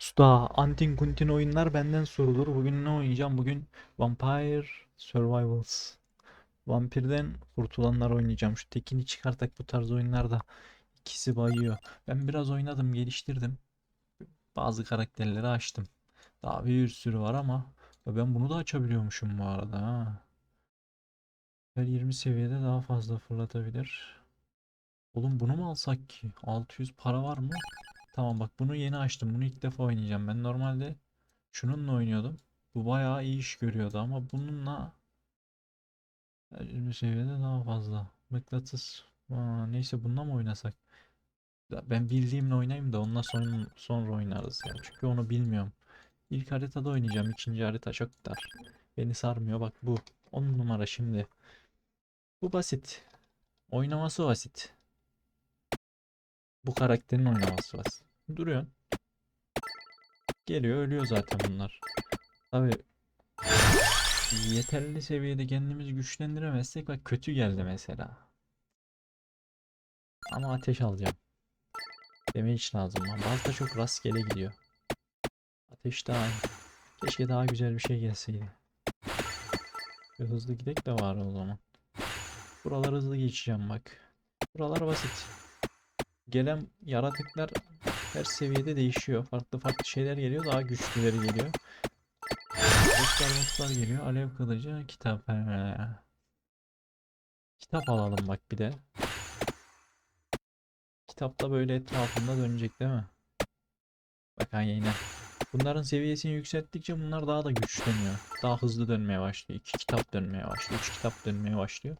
Usta, antin kuntin oyunlar benden sorulur. Bugün ne oynayacağım? Bugün Vampire Survivals. Vampirden kurtulanlar oynayacağım. Şu tekini çıkartak bu tarz oyunlarda ikisi bayıyor. Ben biraz oynadım, geliştirdim. Bazı karakterleri açtım. Daha bir sürü var ama ben bunu da açabiliyormuşum bu arada ha. Her 20 seviyede daha fazla fırlatabilir. Oğlum bunu mu alsak ki? 600 para var mı? Tamam bak bunu yeni açtım. Bunu ilk defa oynayacağım. Ben normalde şununla oynuyordum. Bu bayağı iyi iş görüyordu ama bununla 20 seviyede daha fazla. Mıknatıs. Aa, neyse bununla mı oynasak? Ben bildiğimle oynayayım da onunla son, sonra oynarız ya. Çünkü onu bilmiyorum. İlk haritada oynayacağım. İkinci harita çok dar. Beni sarmıyor. Bak bu. 10 numara şimdi. Bu basit. Oynaması basit. Bu karakterin oynaması basit. Duruyorsun. Geliyor ölüyor zaten bunlar. Tabi yeterli seviyede kendimizi güçlendiremezsek bak kötü geldi mesela. Ama ateş alacağım. Damage lazım. Lan balta çok rastgele gidiyor. Ateş daha Keşke daha güzel bir şey gelseydi. Bir hızlı gidek de var o zaman. Buraları hızlı geçeceğim bak. Buralar basit. Gelen yaratıklar her seviyede değişiyor. Farklı farklı şeyler geliyor. Daha güçlüleri geliyor. Bosslar geliyor. Alev kılıcı, kitap. Kitap alalım bak bir de. Kitapta böyle etrafında dönecek değil mi? Bak aynen. Bunların seviyesini yükselttikçe bunlar daha da güçleniyor. Daha hızlı dönmeye başlıyor. İki kitap dönmeye başlıyor. Üç kitap dönmeye başlıyor.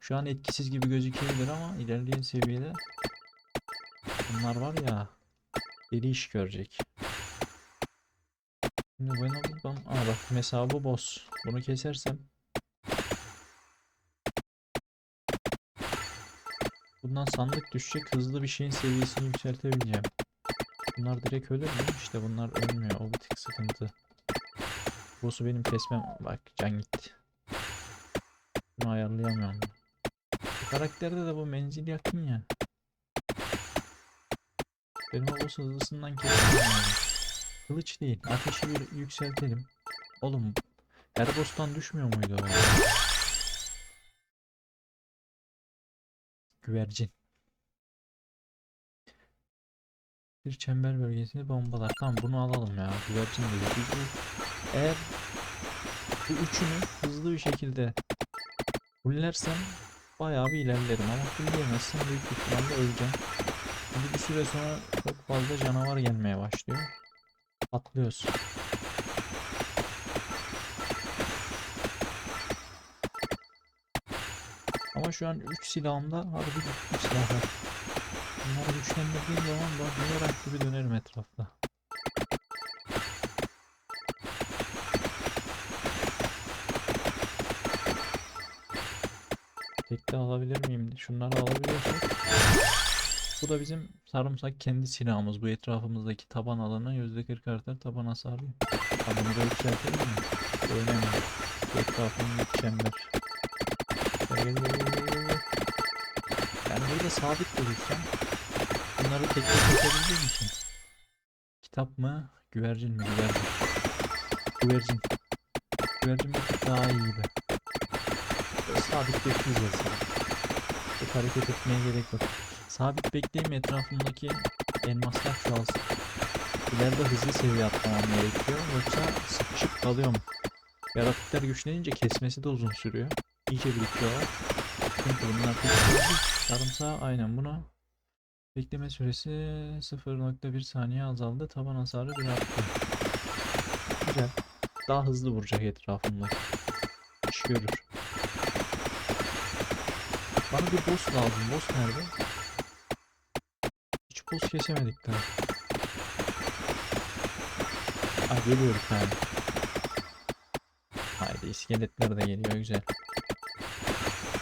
Şu an etkisiz gibi gözükebilir ama ilerleyen seviyede bunlar var ya deli iş görecek. Şimdi ben buradan aa bak mesela bu boss. Bunu kesersem bundan sandık düşecek hızlı bir şeyin seviyesini yükseltebileceğim. Bunlar direkt ölür mü? İşte bunlar ölmüyor. O bir tık sıkıntı. Boss'u benim kesmem. Bak can gitti. Bunu ayarlayamıyorum. Karakterde de bu menzil yakın ya. Benim o boss'u hızlısından lazım. Kılıç değil. Ateşi bir yükseltelim. Oğlum her boss'tan düşmüyor muydu o? Güvercin. Bir çember bölgesini bombalar. Tamam bunu alalım ya. Güvercin bu, eğer bu üçünü hızlı bir şekilde fullersem bayağı bir ilerlerim ama fulleyemezsem büyük ihtimalle öleceğim. Şimdi bir süre sonra çok fazla canavar gelmeye başlıyor. Atlıyoruz. Ama şu an 3 silahımda harbi güçlü silahlar. Bunları güçlendirdiğim zaman da bumerang gibi dönerim etrafta. Tekte alabilir miyim? Şunları alabiliyorsak. Bu da bizim sarımsak kendi silahımız. Bu etrafımızdaki taban alanı %40 artar taban hasarı. Tabanı da yükseltelim mi? Önemli. Gel, gel. Yani burada sabit durursam bunları tek tek kesebildiğim için. Kitap mı? Güvercin mi? Güvercin. Güvercin. Güvercin daha iyi gibi. Sabit bekleyeceğiz. Çok hareket etmeye gerek yok. Sabit bekleyeyim etrafımdaki elmaslar çoğalsın. İleride hızlı seviye atlamam gerekiyor. Yoksa sıkışıp kalıyorum. Yaratıklar güçlenince kesmesi de uzun sürüyor. İyice birikiyorlar. Çünkü bunlar. Sarımsağı aynen bunu. Bekleme süresi 0.1 saniye azaldı. Taban hasarı bir arttı. Güzel. Daha hızlı vuracak etrafımda. İş görür. Bana bir boss lazım. Boss nerede? Boss kesemedik daha. Ay geliyor bir tane. Haydi iskeletler de geliyor güzel.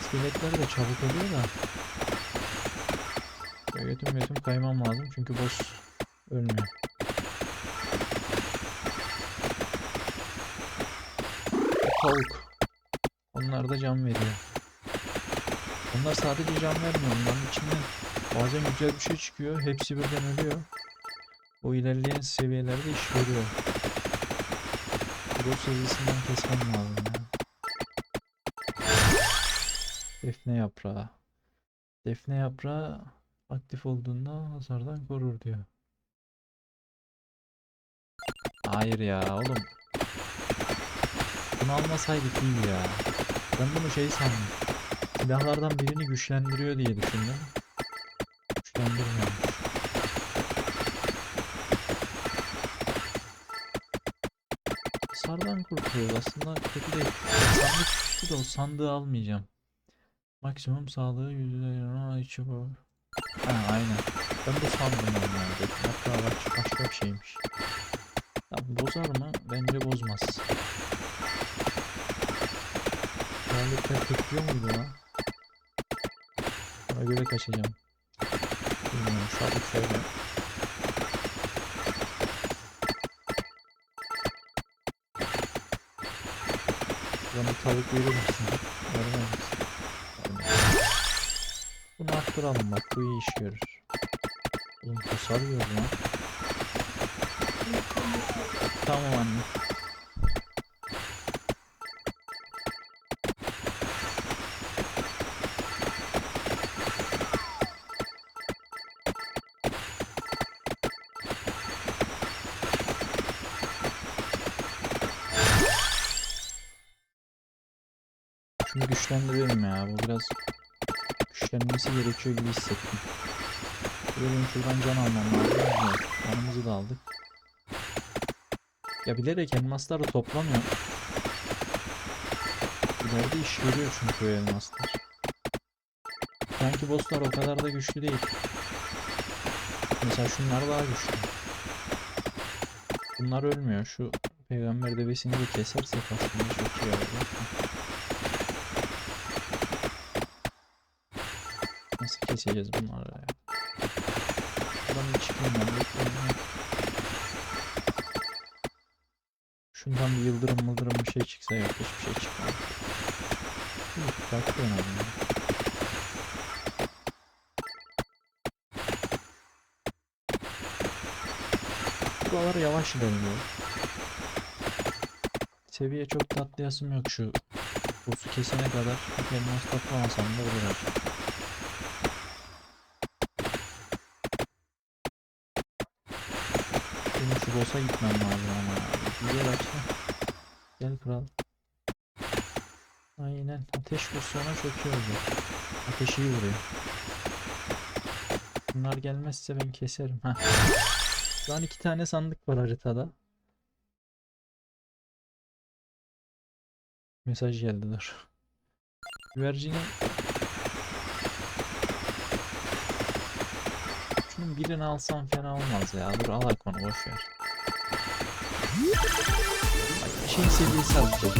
İskeletler de çabuk oluyor da. Böyle Götüm götüm kaymam lazım çünkü boss ölmüyor. Tavuk. Onlar da can veriyor. Onlar sadece can vermiyor. Onların içinden bazen güzel bir şey çıkıyor. Hepsi birden ölüyor. O ilerleyen seviyelerde iş görüyor. Pro seviyesinden kesmem lazım ya. Defne yaprağı. Defne yaprağı aktif olduğunda hasardan korur diyor. Hayır ya oğlum. Bunu almasaydık iyi ya. Ben bunu şey sandım. Silahlardan birini güçlendiriyor diye düşündüm. Güçlendirmiyormuş. Hasardan kurtuluyoruz aslında kötü değil. Sandık düştü de o sandığı almayacağım. Maksimum sağlığı %20 içi bu. Ha aynen. Ben bu sandım normalde. Hatta baş, başka bir şeymiş. Ya bozar mı? Bence bozmaz. Kraliyetler tekliyor muydu lan? Ona göre kaçacağım. Şu an şöyle. Bana tavuk verir misin? Vermez misin? Bunu arttıralım bak bu iyi iş görür. Oğlum hasar yiyor lan. Tamam anne. Güçlenmesi gerekiyor gibi hissettim. Benim şuradan can almam lazım. Evet, Canımızı da aldık. Ya bilerek elmasları toplamıyor. İleride iş görüyor çünkü o elmaslar. Sanki bosslar o kadar da güçlü değil. Mesela şunlar daha güçlü. Bunlar ölmüyor. Şu peygamber devesini de kesersek aslında çok iyi olur. Nasıl keseceğiz bunları ya? Buradan çıkayım ben. bekleyin. Şundan bir yıldırım mıldırım bir şey çıksa yok hiçbir şey çıkmadı. Yok farklı önemli. Buralar yavaş ilerliyor. Seviye çok tatlayasım yok şu boss'u kesene kadar elmas toplamasam da olur artık. Benim şu boss'a gitmem lazım ama. Güzel açtı. Gel kral. Aynen. Ateş vursa ona çok iyi olacak. Ateş iyi vuruyor. Bunlar gelmezse ben keserim. ha. Şu an iki tane sandık var haritada. Mesaj geldi dur. Güvercini Şunun birini alsam fena olmaz ya. Dur al onu boş ver. Bak, Şey seviyesi artacak.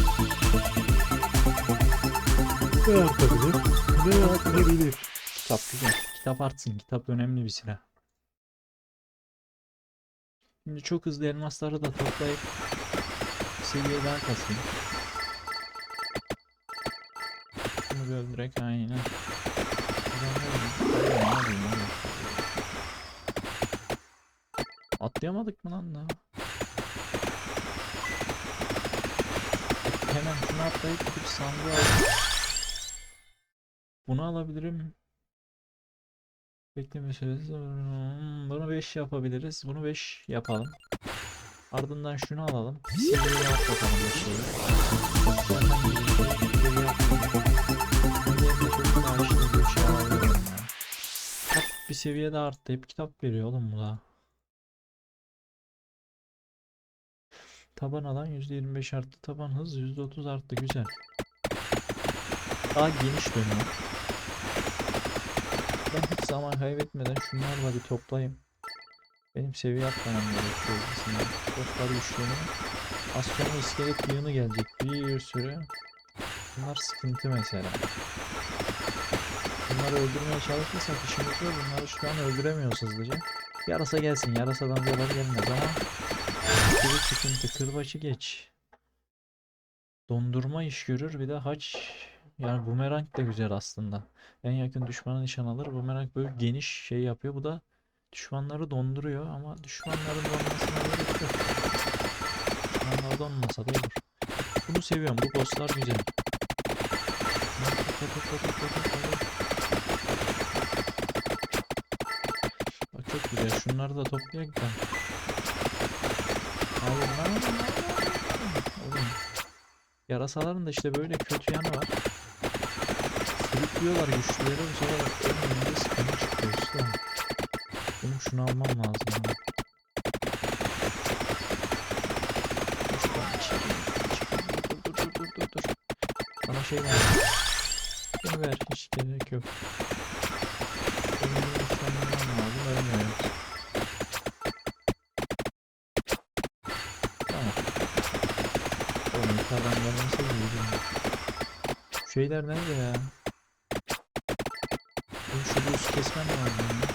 Ne artabilir? Ne artabilir? Kitap güzel. Kitap artsın. Kitap önemli bir silah. Şimdi çok hızlı elmasları da toplayıp seviye daha kasayım. Bunu bir öldürek aynen. Atlayamadık mı lan daha? Hemen şunu atlayıp gidip sandığı alayım. Bunu alabilirim. Hmm, Bunu 5 yapabiliriz. Bunu 5 yapalım. Ardından şunu alalım. Bir seviye at bakalım bir şeyi. Bir bir şey bir seviye daha arttı. Hep kitap veriyor oğlum bu da. Taban alan %25 arttı. Taban hız %30 arttı. Güzel. Daha geniş dönüyor. Ben hiç zaman kaybetmeden şunlarla bir toplayayım. Benim seviye atlamam gerekiyor. Dostlar güçleniyor. Az iskelet yığını gelecek. Bir sürü. Bunlar sıkıntı mesela. Bunları öldürmeye çalışırsak işimiz zor. Bunları şu an öldüremiyoruz hızlıca. Yarasa gelsin. Yarasadan olay gelmez ama bir sıkıntı. Kırbaçı geç. Dondurma iş görür. Bir de haç. Yani bumerang da güzel aslında. En yakın düşmana nişan alır. Bumerang böyle geniş şey yapıyor. Bu da Düşmanları donduruyor ama düşmanların donmasına gerek yok. Düşmanlar donmasa da olur. Bunu seviyorum. Bu bosslar güzel. Bak çok güzel. Şunları da toplayak da. Yarasaların da işte böyle kötü yanı var. Sürüklüyorlar güçlüleri bu sefer önümüzde sıkıntı çıkıyor işte. Benim şunu almam lazım. ya. Bana şey ver. Şunu ver hiç gerek yok. Şeyler nerede ya? Benim şu buz kesmem lazım ya.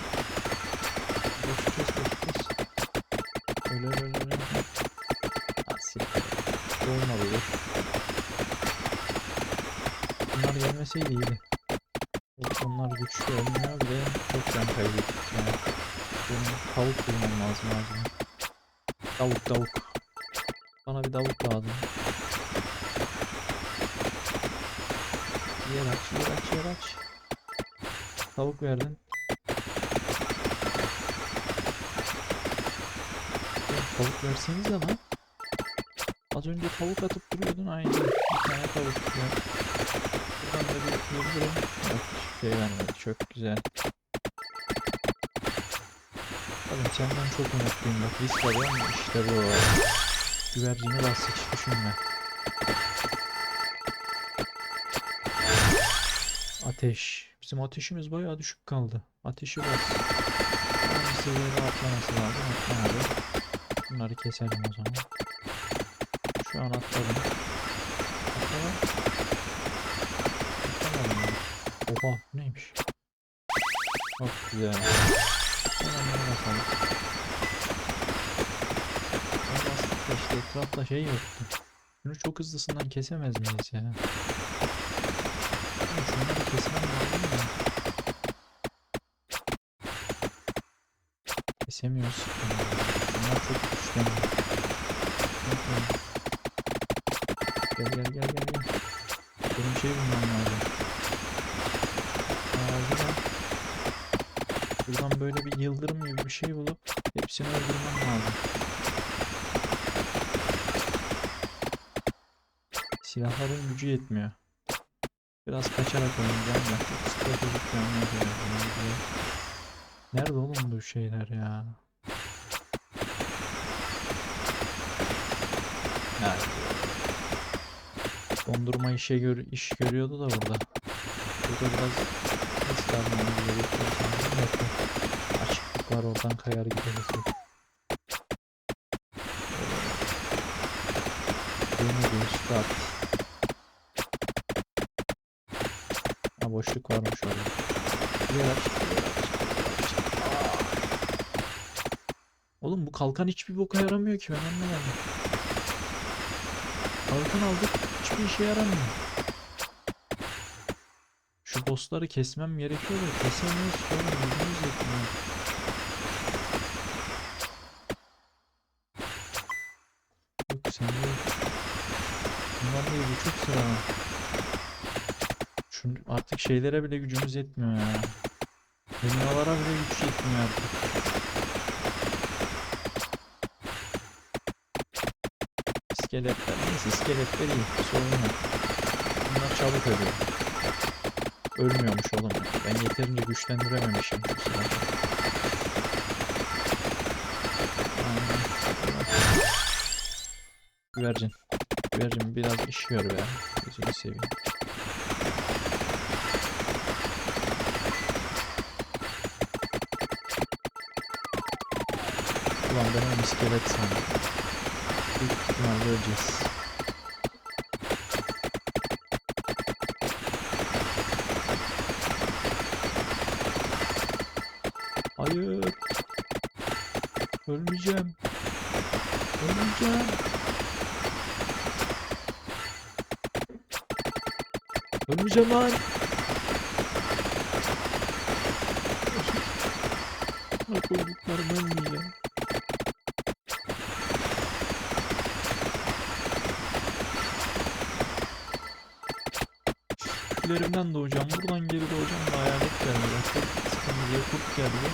Buz kes buz kes. Öyle öyle öyle. öyle. Asil. Olmadı dur. Bunlar gelmeseydi iyiydi. Evet, Onlar güçlü olmuyor ve çok can kaybettik yani. Benim tavuk bulmam lazım acilen. Tavuk tavuk. Bana bir tavuk lazım. Yer aç, yer aç, yer aç. Tavuk verdin. Ya tavuk versenize lan. Az önce tavuk atıp duruyordun aynı. Bir tane tavuk ya. Buradan da bir yıldırım. Yok şey vermedi. Çok güzel. Oğlum senden çok umutluyum bak risk alıyorum işte bu. Güvercini bas hiç düşünme. Ateş. Bizim ateşimiz bayağı düşük kaldı. Ateşi bas. Aynı seviyede atlaması lazım. Atlamadı. Bunları keselim o zaman. Şu an atladım. Atlama. Atlamadım. Oha neymiş? Çok güzel. Hemen bunu basalım. Bastık da işte etrafta şey yoktu. Şunu çok hızlısından kesemez miyiz ya? Da. Kesemiyoruz. Bunlar çok. Bakın. Gel gel gel gel. Benim şey bulmam lazım. Acilen. Buradan böyle bir yıldırım gibi bir şey bulup hepsini öldürmem lazım. Silahların gücü yetmiyor. Biraz kaçarak oynayacağım da. Nerede oğlum bu şeyler ya? Nerede? Dondurma işe gör iş görüyordu da burada. Burada biraz vermemiz gerekiyor. Açıklık var oradan kayar gideriz. Yeni bir start. Boşluk varmış orada. Yer! Oğlum bu kalkan hiçbir boka yaramıyor ki ben anlamadım. Kalkan aldık hiçbir işe yaramıyor. Şu bossları kesmem gerekiyor da kesemiyoruz ki oğlum yüzümüz yetmiyor. Yok sende. Bundan değil bu çok sıra. Şeylere bile gücümüz yetmiyor ya. Dünyalara bile güç yetmiyor artık. İskeletler neyse iskeletler iyi sorun yok. Bunlar çabuk ölüyor. Ölmüyormuş oğlum. Ben yeterince güçlendirememişim. Güvercin. Güvercin biraz iş gör be. Gözünü seveyim. Ulan ben onu iskelet sandım. Büyük ihtimalle öleceğiz. Hayır. Ölmeyeceğim. Ölmeyeceğim. Ölmeyeceğim lan. Küllerimden doğacağım. Buradan geri doğacağım da hayalet geldi. Bak çok sıkıntıya kurt geldi.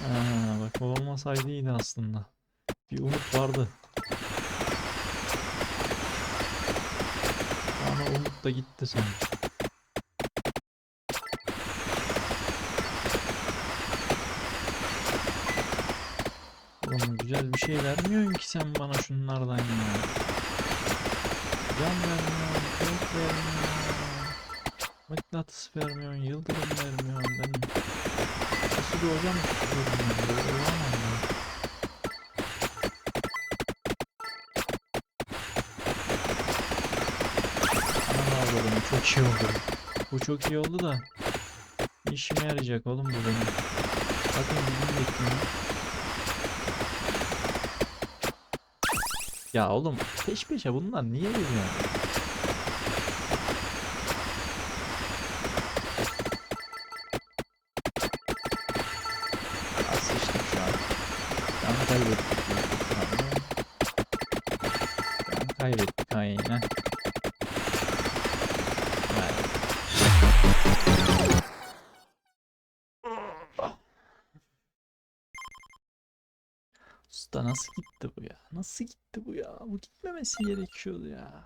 Ha, bak o olmasaydı iyiydi aslında. Bir umut vardı. Ama umut da gitti sanki. Oğlum güzel bir şey vermiyorsun ki sen bana şunlardan ya. Can vermiyorsun. Mıknatıs vermiyorsun, yıldırım vermiyorsun. Ben nasıl bir hocam tutuyorum ben olamam ya. Çok iyi oldu. Bu çok iyi oldu da. İşime yarayacak oğlum bu benim. Bakın bildiğin bekliyorum. Ya oğlum peş peşe bunlar niye veriyor? Nasıl gitti bu ya? Nasıl gitti bu ya? Bu gitmemesi gerekiyordu ya.